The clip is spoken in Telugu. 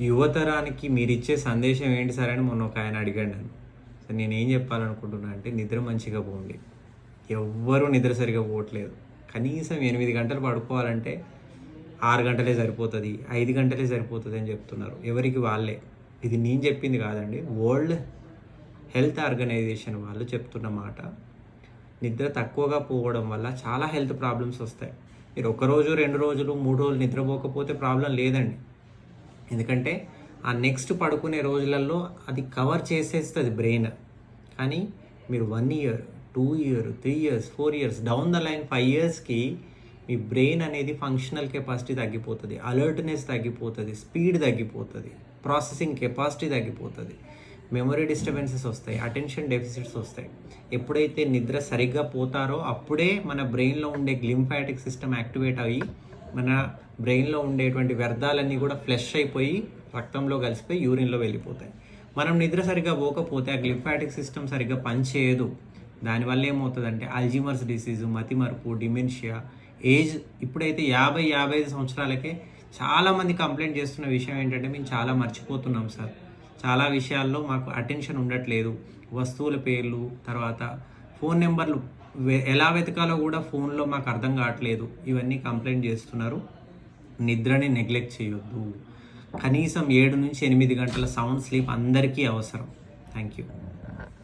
యువతరానికి మీరు ఇచ్చే సందేశం ఏంటి సార్ అని మొన్న ఒక ఆయన అడిగాడు నన్ను. సార్ నేను ఏం చెప్పాలనుకుంటున్నా అంటే నిద్ర మంచిగా పోండి. ఎవ్వరూ నిద్ర సరిగా పోవట్లేదు. కనీసం ఎనిమిది గంటలు పడుకోవాలంటే ఆరు గంటలే సరిపోతుంది ఐదు గంటలే సరిపోతుంది అని చెప్తున్నారు. ఎవరికి వాళ్ళే. ఇది నేను చెప్పింది కాదండి వరల్డ్ హెల్త్ ఆర్గనైజేషన్ వాళ్ళు చెప్తున్న మాట. నిద్ర తక్కువగా పోవడం వల్ల చాలా హెల్త్ ప్రాబ్లమ్స్ వస్తాయి. మీరు ఒక రోజు రెండు రోజులు మూడు రోజులు నిద్రపోకపోతే ప్రాబ్లం లేదండి. ఎందుకంటే ఆ నెక్స్ట్ పడుకునే రోజులలో అది కవర్ చేసేస్తుంది బ్రెయిన్. కానీ మీరు one year two year three years four years down the line five ఇయర్స్కి మీ బ్రెయిన్ అనేది ఫంక్షనల్ కెపాసిటీ తగ్గిపోతుంది అలర్ట్నెస్ తగ్గిపోతుంది స్పీడ్ తగ్గిపోతుంది ప్రాసెసింగ్ కెపాసిటీ తగ్గిపోతుంది మెమరీ డిస్టర్బెన్సెస్ వస్తాయి అటెన్షన్ డెఫిసిట్స్ వస్తాయి. ఎప్పుడైతే నిద్ర సరిగ్గా పోతారో అప్పుడే మన బ్రెయిన్లో ఉండే గ్లింఫాటిక్ సిస్టమ్ యాక్టివేట్ అయ్యి మన బ్రెయిన్లో ఉండేటువంటి వ్యర్థాలన్నీ కూడా ఫ్లెష్ అయిపోయి రక్తంలో కలిసిపోయి యూరిన్లో వెళ్ళిపోతాయి. మనం నిద్ర సరిగ్గా పోకపోతే ఆ గ్లిఫాటిక్ సిస్టమ్ సరిగ్గా పనిచేయదు. దానివల్ల ఏమవుతుందంటే అల్జీమర్స్ డిసీజు మతిమరుపు డిమెన్షియా ఏజ్ ఇప్పుడైతే యాభై యాభై ఐదు సంవత్సరాలకే చాలామంది కంప్లైంట్ చేస్తున్న విషయం ఏంటంటే మేము చాలా మర్చిపోతున్నాం సార్. చాలా విషయాల్లో మాకు అటెన్షన్ ఉండట్లేదు. వస్తువుల పేర్లు తర్వాత ఫోన్ నెంబర్లు ఎలా వెతకాలో కూడా ఫోన్లో మాకు అర్థం కావట్లేదు. ఇవన్నీ కంప్లైంట్ చేస్తున్నారు. నిద్రని నెగ్లెక్ట్ చేయొద్దు. కనీసం ఏడు నుంచి ఎనిమిది గంటల సౌండ్ స్లీప్ అందరికీ అవసరం. Thank you.